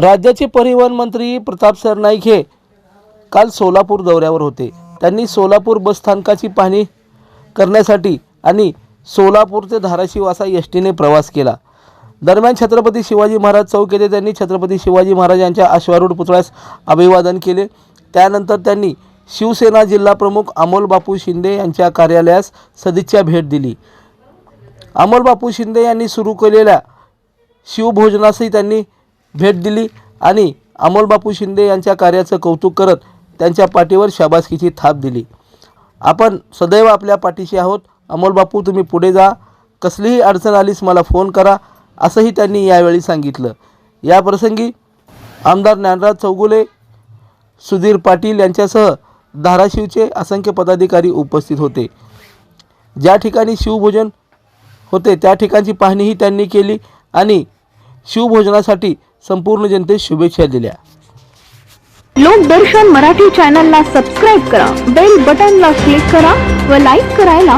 राज्याचे परिवहन मंत्री प्रताप सरनाईक हे काल सोलापूर दौऱ्यावर होते. त्यांनी सोलापूर बसस्थानकाची पाहणी करण्यासाठी आणि सोलापूर ते धाराशिव असा एस टीने प्रवास केला. दरम्यान छत्रपती शिवाजी महाराज चौक येथे त्यांनी छत्रपती शिवाजी महाराज यांच्या अश्वारूढ पुतळ्यास अभिवादन केले. त्यानंतर त्यांनी शिवसेना जिल्हा प्रमुख अमोल बापू शिंदे यांच्या कार्यालयास सदिच्छा भेट दिली. अमोल बापू शिंदे यांनी सुरू केलेल्या शिवभोजनासही त्यांनी भेट दिली आणि अमोलबापू शिंदे यांच्या कार्याचं कौतुक करत त्यांच्या पाठीवर शाबासकीची थाप दिली. आपण सदैव आपल्या पाठीशी आहोत. अमोलबापू तुम्ही पुढे जा. कसलीही अडचण आलीस मला फोन करा असंही त्यांनी यावेळी सांगितलं. या प्रसंगी आमदार ज्ञानराज चौगुले सुधीर पाटील यांच्यासह धाराशिवचे असंख्य पदाधिकारी उपस्थित होते. ज्या ठिकाणी शिवभोजन होते त्या ठिकाणची पाहणीही त्यांनी केली आणि शिवभोजनासाठी संपूर्ण जनतेस शुभेच्छा दिल्या. लोकदर्शन मराठी चॅनलला सबस्क्राईब करा बेल बटनला क्लिक करा व लाईक करायला